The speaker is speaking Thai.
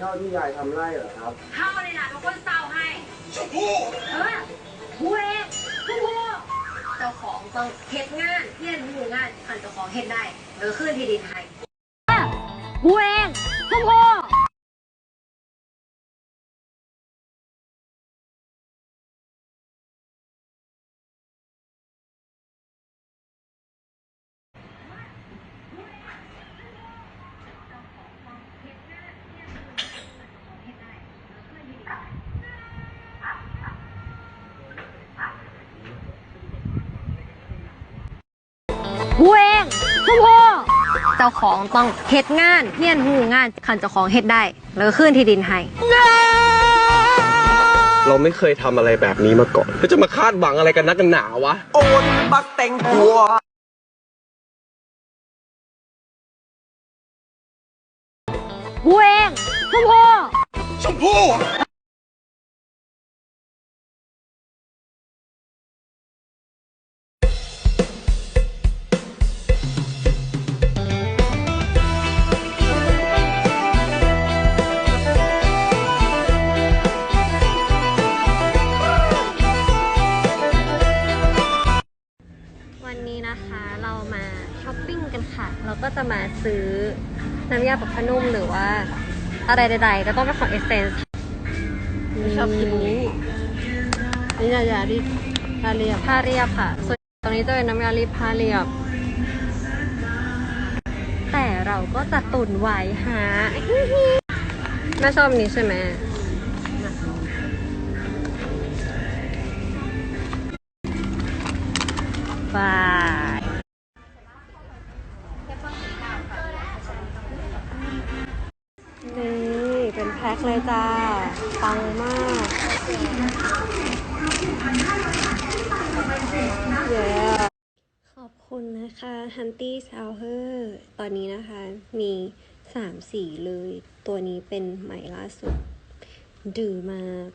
เท่าที่ยายทำไร่เหรอครับ เข้าเลยนะทุกคนเศร้าให้ชมพู่เออผู้เองผู้ผู้เจ้าของต้องเฮ็ดงานเฮียนหูงานคันเจ้าของเฮ็ดได้เออขึ้นที่ดินไทยผู้เองผู้ผู้ ผู้เองผู้ผู้เจ้าของต้องเฮ็ดงานเฮียนหูงานคันเจ้าของเฮ็ดได้ แล้วก็ขึ้นที่ดินให้เราไม่เคยทำอะไรแบบนี้มาก่อนแล้วจะมาคาดหวังอะไรกันนักกันหนาวะ โอนบักแต่งหัวผู้เองผู้ผู้ชมพู่ จะมาซื้อน้ำยาปรับผ้านุ่มหรือว่า อะไรใดๆ ก็ต้องเป็นของเอเซนส์ชอบกินนี้นี่ยายาดิทาเรียบผ้าเรียบค่ะ ส่วนตรงนี้จะเป็นน้ำยารีดผ้าเรียบ แต่เราก็จะตุนไว้หาแม่ชอบอันนี้ใช่ไหมบาย เป็นแพ็คเลยจ้าปังมากเย้ขอบคุณนะคะ Hunty s o u h e r ตอนนี้นะคะ มีสามสีเลย ตัวนี้เป็นใหม่ล่าสุดดื้อมาก